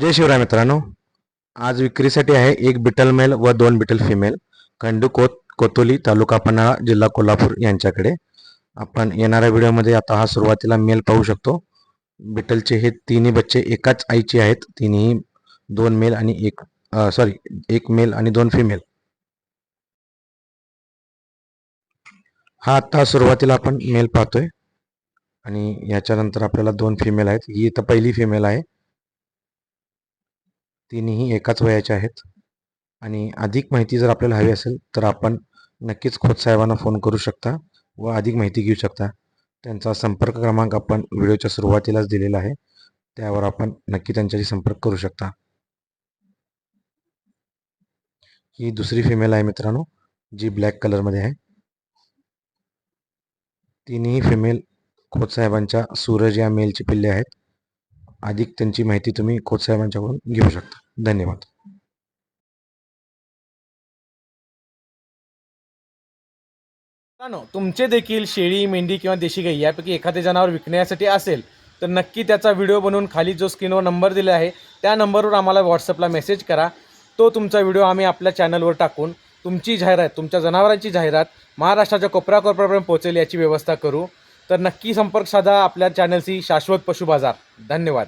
जय शिवराय मित्रांनो. आज विक्रीसाठी आहे एक बिटल मेल व दोन बिटल फिमेल खंडू कोत कोतोली तालुका पन्हाळा जिल्हा कोल्हापूर यांच्याकडे. आपण येणाऱ्या व्हिडिओमध्ये आता हा सुरुवातीला मेल पाहू शकतो. बिटलचे हे तिन्ही बच्चे एकाच आईचे आहेत. तिन्ही दोन मेल आणि एक सॉरी एक मेल आणि दोन फिमेल हा आता सुरुवातीला आपण मेल पाहतोय. आणि याच्यानंतर आपल्याला दोन फिमेल आहेत. ही तर पहिली फिमेल आहे. तिन्ही एकाच वयाच्या आहेत. आणि अधिक माहिती जर आपल्याला हवी असेल तर आपण नक्कीच खोत साहेबांना फोन करू शकता व अधिक माहिती घेऊ शकता. त्यांचा संपर्क क्रमांक आपण व्हिडिओच्या सुरुवातीलाच दिलेला आहे. त्यावर आपण नक्की त्यांच्याशी संपर्क करू शकता. ही दुसरी फिमेल आहे मित्रांनो जी ब्लॅक कलरमध्ये आहे. तिन्ही फिमेल खोत साहेबांच्या सूरज या मेलची पिल्ले आहेत. अधिक त्यांची माहिती तुम्ही खोत साहेबांच्याकडून घेऊ शकता. धन्यवाद. तुमचे देखील शेळी मेंढी किंवा देशी गाई यापैकी एखादे जनावर विकण्यासाठी असेल तर नक्की त्याचा व्हिडिओ बनवून खाली जो स्क्रीनवर नंबर दिला आहे त्या नंबरवर आम्हाला व्हॉट्सअपला मेसेज करा. तो तुमचा व्हिडिओ आम्ही आपल्या चॅनलवर टाकून तुमची जाहिरात तुमच्या जनावरांची जाहिरात महाराष्ट्राच्या कोपऱ्याकोपऱ्यापर्यंत पोहोचेल याची व्यवस्था करू. तर नक्की संपर्क साधा आपल्या चॅनलशी शाश्वत पशु बाजार धन्यवाद.